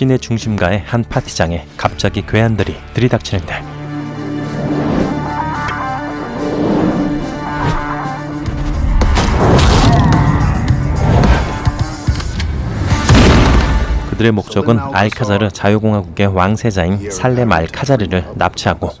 시내 중심가의 한 파티장에 갑자기 괴한들이 들이닥치는데. 그들의 목적은 알카자르 자유공화국의 왕세자인 살렘 알카자르를 납치하고.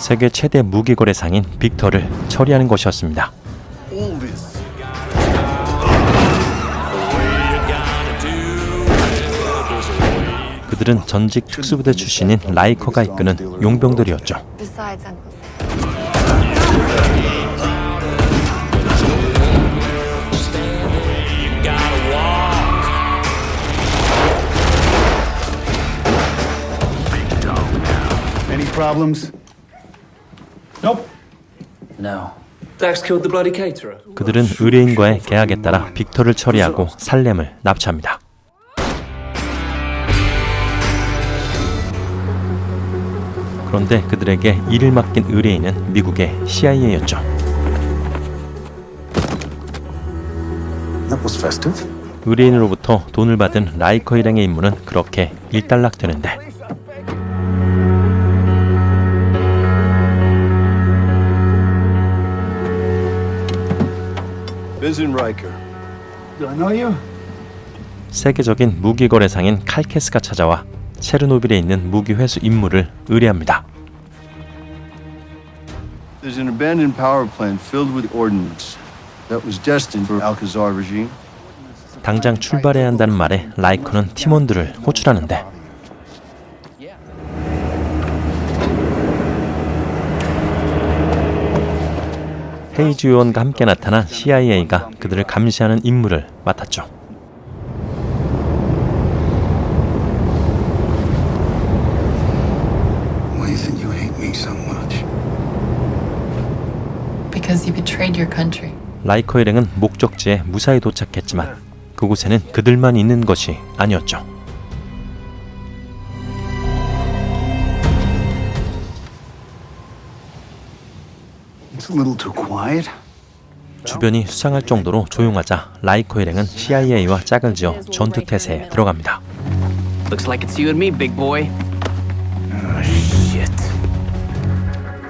세계 최대 무기 거래상인 빅터를 처리하는 것이었습니다. 그들은 전직 특수부대 출신인 라이커가 이끄는 용병들이었죠. Besides, Uncle Sam. Any problems? Nope. No. Dax killed the bloody caterer. 그들은 의뢰인과의 계약에 따라 빅터를 처리하고 살렘을 납치합니다. 그런데 그들에게 일을 맡긴 의뢰인은 미국의 CIA였죠. That was festive. 의뢰인으로부터 돈을 받은 라이커 일행의 임무는 그렇게 일단락되는데 Vincent Riker. Do I know you? 세계적인 무기 거래상인 칼케스가 찾아와 체르노빌에 있는 무기 회수 임무를 의뢰합니다. There's an abandoned power plant filled with ordnance that was destined for Alcazar regime. 당장 출발해야 한다는 말에 라이커는 팀원들을 호출하는데 헤이즈 요원과 함께 나타난 CIA가 그들을 감시하는 임무를 맡았죠. Why is it you hate me so much? Because you betrayed your country. 라이커 일행은 목적지에 무사히 도착했지만 그곳에는 그들만 있는 것이 아니었죠. It's a little too quiet. 주변이 수상할 정도로 조용하자 라이커 일행은 CIA와 짝을 지어 전투 태세에 들어갑니다. Looks like it's you and me, big boy.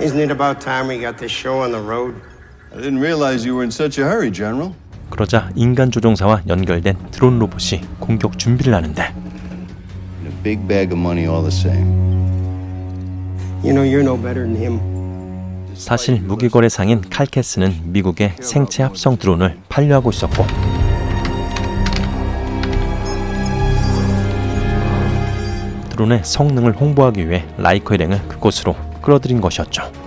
Isn't it about time we got this show on the road? I didn't realize you were in such a hurry, General. 그러자 인간 조종사와 연결된 드론 로봇이 공격 준비를 하는데 And a big bag of money all the same. You know you're no better than him. 사실 무기 거래상인 칼캐스는 미국의 생체 합성 드론을 판매하고 있었고 드론의 성능을 홍보하기 위해 라이커 일행을 그곳으로 끌어들인 것이었죠.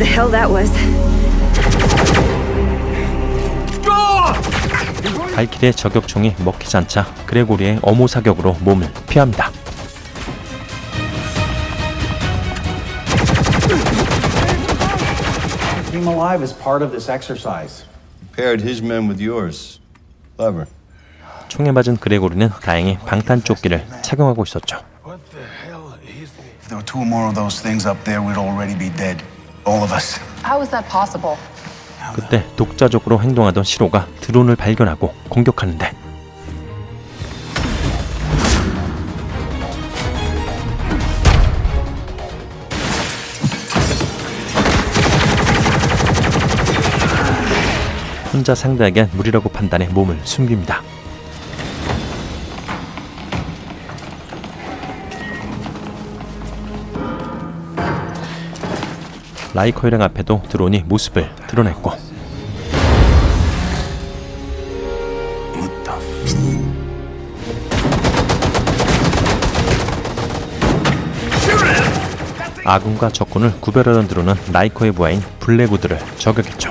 The hell that was. 발길의 저격총이 먹히지 않자 그레고리의 어모 사격으로 몸을 피합니다. Keeping him alive is part of this exercise. Paired his men with yours. Clever. 총에 맞은 그레고리는 다행히 방탄조끼를 착용하고 있었죠. If there were two more of those things up there, we'd already be dead. All of us. How is that possible? 그때 독자적으로 행동하던 시로가 드론을 발견하고 공격하는데 혼자 상대에게 무리라고 판단해 몸을 숨깁니다. 라이커 일행 앞에도 드론이 모습을 드러냈고 아군과 적군을 구별하던 드론은 라이커의 부하인 블랙우드를 저격했죠.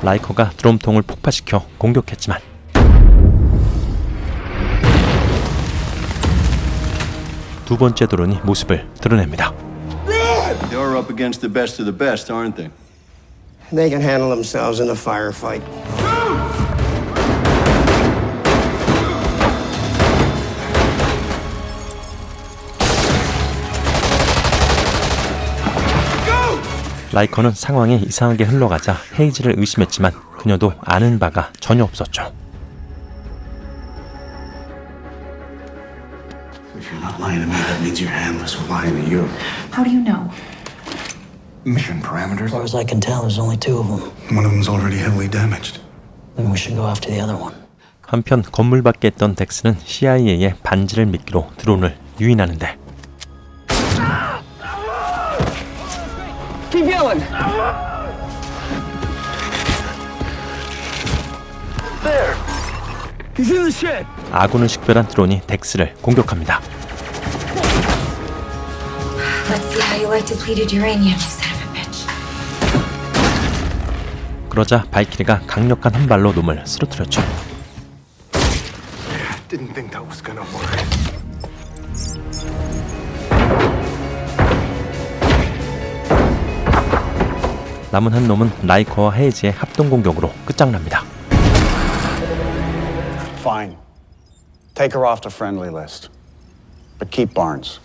라이커가 드럼통을 폭파시켜 공격했지만 두 번째 도론이 모습을 드러냅니다. They're up against the best of the best, aren't they? They can handle themselves in a firefight. 라이커는 상황이 이상하게 흘러가자 헤이즈를 의심했지만 그녀도 아는 바가 전혀 없었죠. If you're not lying to me, that means your handlers were lying to you. How do you know? Mission parameters. As far as I can tell, there's only two of them. One of them's already heavily damaged. Then we should go after the other one. 한편 건물 밖에 있던 덱스는 CIA의 반지를 미끼로 드론을 유인하는데 Keep yelling! There! He's in the shed! 아군을 식별한 드론이 덱스를 공격합니다. Let's see how you like depleted uranium, you son of a bitch. 그러자 발키리가 강력한 한 발로 놈을 쓰러뜨렸죠. Didn't think that was gonna work. 남은 한 놈은 라이커와 헤이즈의 합동 공격으로 끝장납니다. Fine. Take her off the friendly list. But keep Barnes.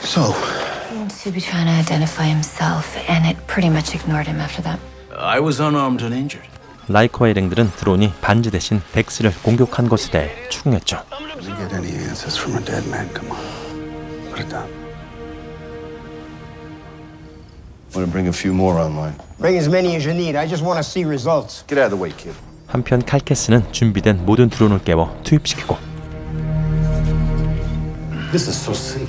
So, Seemed to be trying to identify himself, and it pretty much ignored him after that. I was unarmed and injured. 라이커의 일행들은 드론이 반지 대신 덱스를 공격한 것에 대해 추궁했죠. Let me get any answers from a dead man. Come on. Put it down. Want to bring a few more online. Bring as many as you need. I just want to see results. Get out of the way, kid. 한편 칼케스는 준비된 모든 드론을 깨워 투입시키고 This is so sick.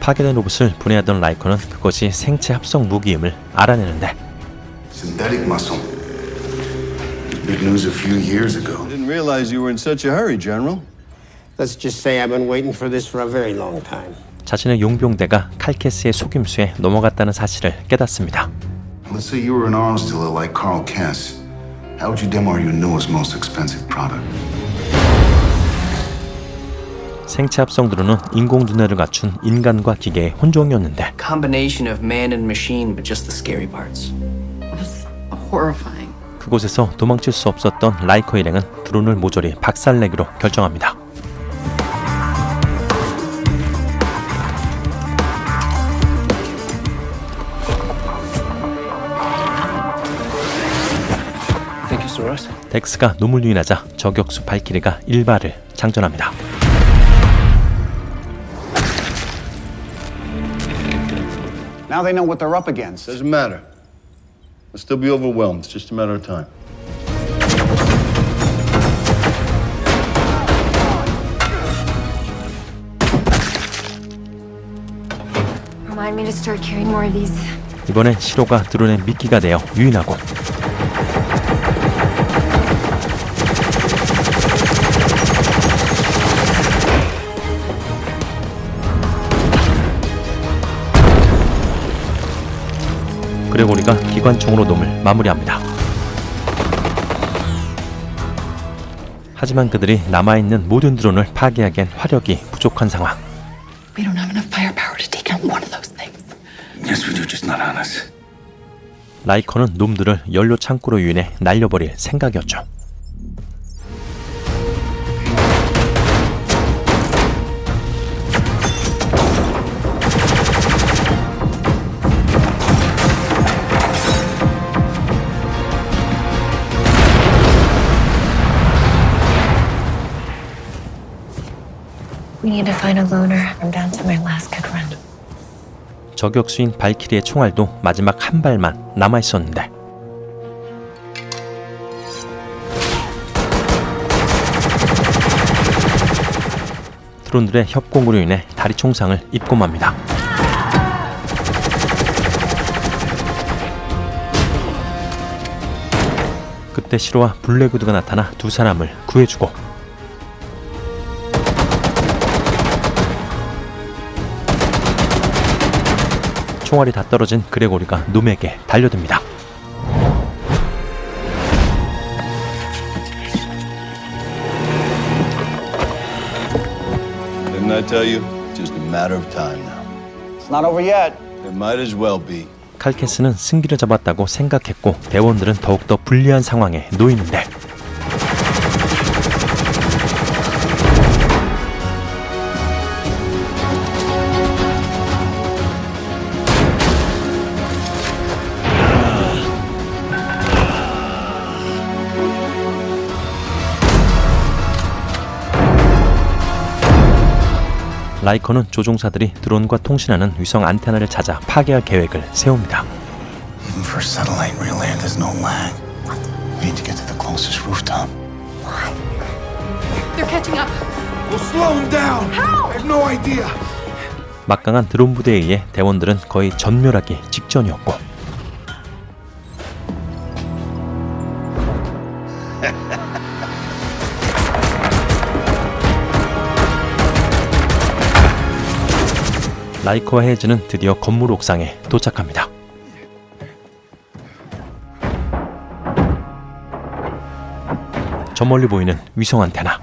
파괴된 로봇을 분해하던 라이커는 그것이 생체 합성 무기임을 알아내는데 Synthetic muscle. Big news a few years ago. Didn't realize you were in such a hurry, General. Let's just say I've been waiting for this for a very long time. 자신의 용병대가 칼케스의 속임수에 넘어갔다는 사실을 깨닫습니다. Let's say you were an arms dealer like Carl Cass. How would you demo your newest, most expensive product? 생체 합성 드론은 인공 두뇌를 갖춘 인간과 기계의 혼종이었는데 Combination of man and machine, but just the scary parts. Horrifying. 그곳에서 도망칠 수 없었던 라이커 일행은 드론을 모조리 박살내기로 결정합니다. 덱스가 놈을 유인하자 저격수 발키리가 일발을 장전합니다. Now they know what they're up against. Doesn't matter. They'll still be overwhelmed. It's just a matter of time. Remind me to start carrying more of these. 이번엔 시로가 드론의 미끼가 되어 유인하고 그레고리가 기관총으로 놈을 마무리합니다. 하지만 그들이 남아있는 모든 드론을 파괴하기엔 화력이 부족한 상황. We don't have enough firepower to take out one of those things. Yes, we do, just not on us. 라이커는 놈들을 연료 창고로 유인해 날려버릴 생각이었죠. Need to find a loner. I'm down to my last good run. 저격수인 발키리의 총알도 마지막 한 발만 남아 있었는데 드론들의 협공으로 인해 다리 총상을 입고 맙니다. 그때 시로와 블랙우드가 나타나 두 사람을 구해주고 총알이 다 떨어진 그레고리가 놈에게 달려듭니다. Didn't I tell you? Just a matter of time now. It's not over yet. It might as well be. 칼캐스는 승기를 잡았다고 생각했고 대원들은 더욱더 불리한 상황에 놓이는데 라이커는 조종사들이 드론과 통신하는 위성 안테나를 찾아 파괴할 계획을 세웁니다. Even for a satellite air, there's no lag. We need to get to the closest rooftop. They're catching up. We'll slow them down. How? I have no idea. 막강한 드론 부대에 의해 대원들은 거의 전멸하기 직전이었고 라이커와 헤이즈는 드디어 건물 옥상에 도착합니다. 저 멀리 보이는 위성 안테나.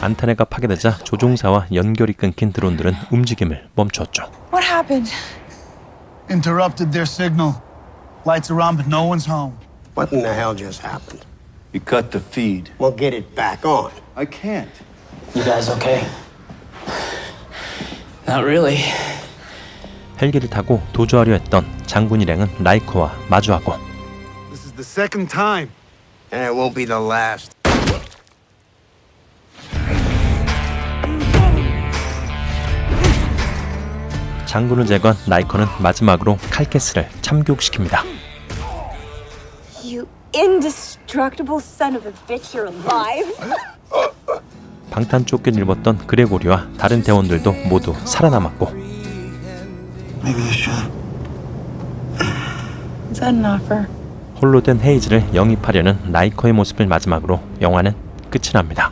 안테나가 파괴되자 조종사와 연결이 끊긴 드론들은 움직임을 멈췄죠. What happened? Interrupted their signal. Lights are on, but no one's home. What in the hell just happened? You cut the feed. We'll get it back on. I can't. You guys okay? Not really. 헬기를 타고 도주하려 했던 장군 일행은 라이커와 마주하고 This is the second time. And it won't be the last. 장군을 제거한 라이커는 마지막으로 칼캐스를 참교육시킵니다. You indestructible son of a bitch, you're alive? 방탄 쫓겨 입었던 그레고리와 다른 대원들도 모두 살아남았고 Maybe you should. Is that an offer? 홀로 된 헤이즈를 영입하려는 라이커의 모습을 마지막으로 영화는 끝이 납니다.